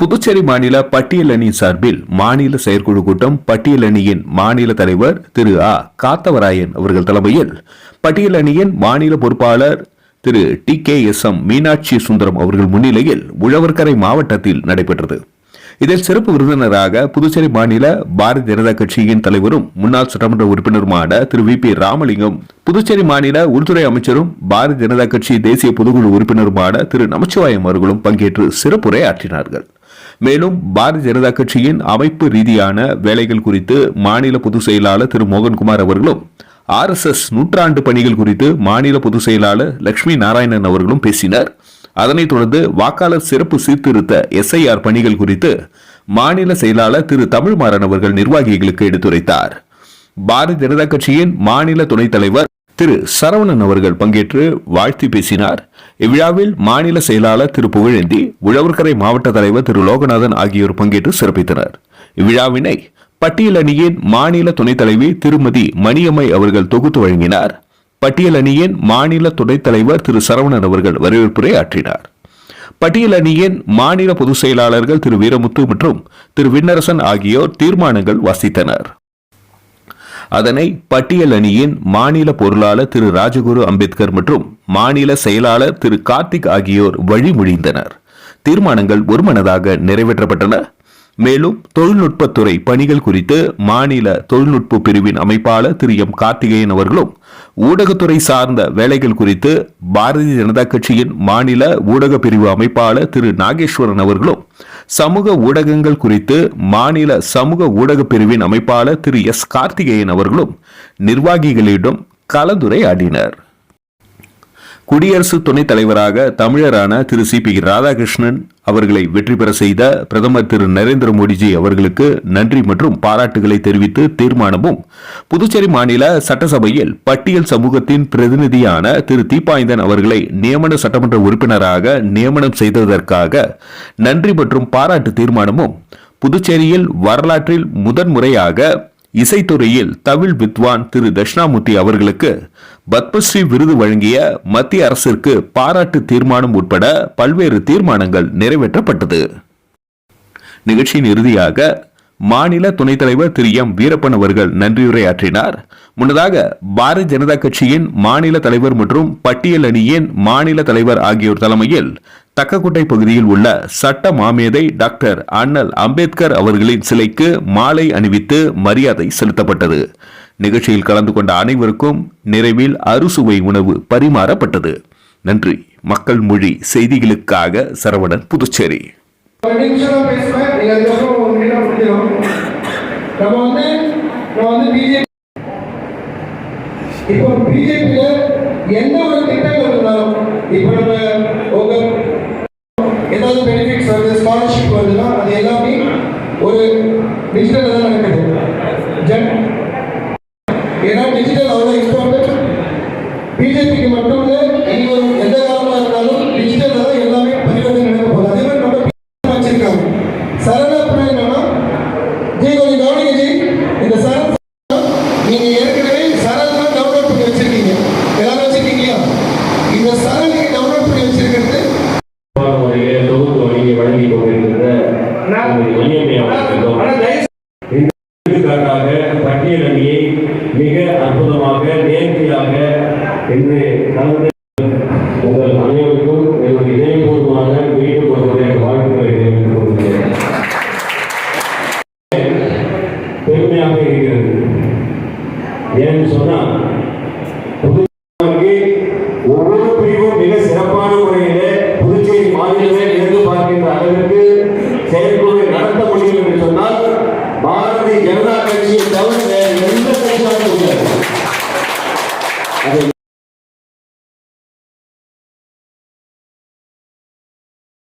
புதுச்சேரி மாநில பட்டியல் அணி சார்பில் மாநில செயற்குழு கூட்டம் பட்டியல் அணியின் மாநில தலைவர் திரு ஆ. காத்தவராயன் அவர்கள் தலைமையில் பட்டியல் அணியின் மாநில பொறுப்பாளர் திரு T. K. S. M. Meenakshi Sundaram அவர்கள் முன்னிலையில் உழவர்கரை மாவட்டத்தில் நடைபெற்றது. இதில் சிறப்பு விருந்தினராக புதுச்சேரி மாநில பாரதிய ஜனதா கட்சியின் தலைவரும் முன்னாள் சட்டமன்ற உறுப்பினருமான திரு வி. பி. ராமலிங்கம் புதுச்சேரி மாநில உள்துறை அமைச்சரும் பாரதிய ஜனதா கட்சி தேசிய பொதுக்குழு உறுப்பினருமான திரு. நமச்சிவாயம் அவர்களும் பங்கேற்று சிறப்புரை ஆற்றினார்கள் மேலும் பாரதிய ஜனதா கட்சியின் அமைப்பு ரீதியான வேலைகள் குறித்து மாநில பொதுச் செயலாளர் திரு. மோகன்குமார் அவர்களும் ஆர் எஸ் எஸ் நூற்றாண்டு பணிகள் குறித்து மாநில பொதுச் செயலாளர் லட்சுமி நாராயணன் அவர்களும் பேசினர். அதனைத் தொடர்ந்து வாக்காளர் சிறப்பு சீர்திருத்த எஸ்ஐஆர் பணிகள் குறித்து மாநில செயலாளர் திரு. தமிழ்மாறன் அவர்கள் நிர்வாகிகளுக்கு எடுத்துரைத்தார். பாரதிய ஜனதா கட்சியின் மாநில துணைத் தலைவர் திரு. சரவணன் அவர்கள் பங்கேற்று வாழ்த்தி பேசினார். இவ்விழாவில் மாநில செயலாளர் திரு புகழேந்தி உழவர்கரை மாவட்ட தலைவர் திரு லோகநாதன் ஆகியோர் பங்கேற்று சிறப்பித்தனர். இவ்விழாவினை பட்டியல் அணியின் மாநில துணைத் தலைவி திருமதி மணியம்மை அவர்கள் தொகுத்து வழங்கினார். பட்டியல் அணியின் மாநில துணைத் தலைவர் திரு சரவணன் அவர்கள் வரவேற்புரை ஆற்றினார். பட்டியல் அணியின் மாநில பொதுச் செயலாளர்கள் திரு வீரமுத்து மற்றும் திரு விண்ணரசன் ஆகியோர் தீர்மானங்கள் வாசித்தனர். அதனை பட்டியல் அணியின் மாநில பொருளாளர் திரு ராஜகுரு அம்பேத்கர் மற்றும் மாநில செயலாளர் திரு கார்த்திக் ஆகியோர் வழிமொழிந்தனர். தீர்மானங்கள் ஒருமனதாக நிறைவேற்றப்பட்டன. மேலும் தொழில்நுட்பத்துறை பணிகள் குறித்து மாநில தொழில்நுட்ப பிரிவின் அமைப்பாளர் திரு எம் கார்த்திகேயன் அவர்களும் ஊடகத்துறை சார்ந்த வேலைகள் குறித்து பாரதிய ஜனதா கட்சியின் மாநில ஊடக பிரிவு அமைப்பாளர் திரு நாகேஸ்வரன் அவர்களும் சமூக ஊடகங்கள் குறித்து மாநில சமூக ஊடக பிரிவின் அமைப்பாளர் திரு எஸ் கார்த்திகேயன் அவர்களும் நிர்வாகிகளிடம் கலந்துரையாடினர். குடியரசு துணைத் தலைவராக தமிழரான திரு சி பி ராதாகிருஷ்ணன் அவர்களை வெற்றி பெற செய்த பிரதமர் திரு நரேந்திர மோடிஜி அவர்களுக்கு நன்றி மற்றும் பாராட்டுகளை தெரிவித்து தீர்மானமும் புதுச்சேரி மாநில சட்டசபையில் பட்டியல் சமூகத்தின் பிரதிநிதியான திரு தீபாய்ந்தன் அவர்களை நியமன சட்டமன்ற உறுப்பினராக நியமனம் செய்ததற்காக நன்றி மற்றும் பாராட்டு தீர்மானமும் புதுச்சேரியில் வரலாற்றில் முதன்முறையாக இசைத்துறையில் தமிழ் வித்வான் திரு தட்சிணாமூர்த்தி அவர்களுக்கு பத்மஸ்ரீ விருது வழங்கிய மத்திய அரசிற்கு பாராட்டு தீர்மானம் உட்பட பல்வேறு தீர்மானங்கள் நிறைவேற்றப்பட்டது. நிகழ்ச்சியின் இறுதியாக மாநில துணைத் தலைவர் திரு எம். வீரப்பன் அவர்கள் நன்றியுரையாற்றினார். முன்னதாக பாரதிய ஜனதா கட்சியின் மாநில தலைவர் மற்றும் பட்டியல் அணியின் மாநில தலைவர் ஆகியோர் தலைமையில் தக்கக்குட்டை பகுதியில் உள்ள சட்ட மாமேதை டாக்டர் அண்ணல் அம்பேத்கர் அவர்களின் சிலைக்கு மாலை அணிவித்து மரியாதை செலுத்தப்பட்டது. நிகழ்ச்சியில் கலந்து கொண்ட அனைவருக்கும் நிறைவில் அறுசுவை உணவு பரிமாறப்பட்டது. நன்றி. மக்கள் மொழி செய்திகளுக்காக சரவணன் புதுச்சேரி. ஒரு நிமிஷம் பேசுவேன். நீங்க அதுக்கப்புறம் ஒரு நிமிடம் முடிஞ்சிடும் நம்ம வந்து நம்ம வந்து பிஜேபி இப்போ எந்த ஒரு திட்டங்கள் இருந்தாலும் இப்போ நம்ம உங்க டிஎம்ஏ எடுத்துக்காட்டாக பட்டியலணியை மிக அற்புதமாக நேர்த்தியாக என்று கலந்து அனைவருக்கும் என்னுடைய இதயபூர்வமான மீண்டும் ஒருவருடைய வாழ்த்துக்களை தெரிவித்துக் கொள்கிறேன். ஏன்னு சொன்னா